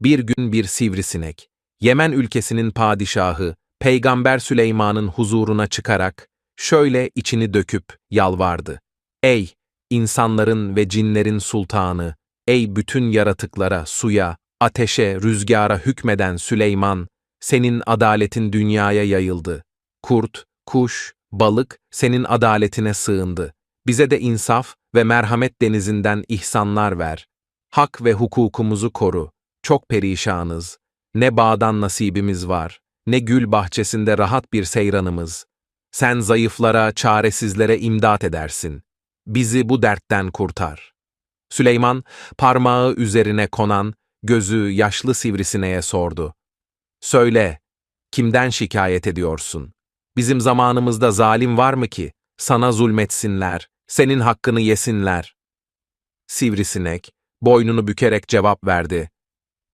Bir gün bir sivrisinek, Yemen ülkesinin padişahı, Peygamber Süleyman'ın huzuruna çıkarak, şöyle içini döküp yalvardı. Ey insanların ve cinlerin sultanı, ey bütün yaratıklara, suya, ateşe, rüzgara hükmeden Süleyman, senin adaletin dünyaya yayıldı. Kurt, kuş, balık senin adaletine sığındı. Bize de insaf ve merhamet denizinden ihsanlar ver. Hak ve hukukumuzu koru. Çok perişanız. Ne bağdan nasibimiz var, ne gül bahçesinde rahat bir seyranımız. Sen zayıflara, çaresizlere imdat edersin. Bizi bu dertten kurtar. Süleyman, parmağı üzerine konan, gözü yaşlı sivrisineğe sordu. Söyle, kimden şikayet ediyorsun? Bizim zamanımızda zalim var mı ki? Sana zulmetsinler, senin hakkını yesinler. Sivrisinek, boynunu bükerek cevap verdi.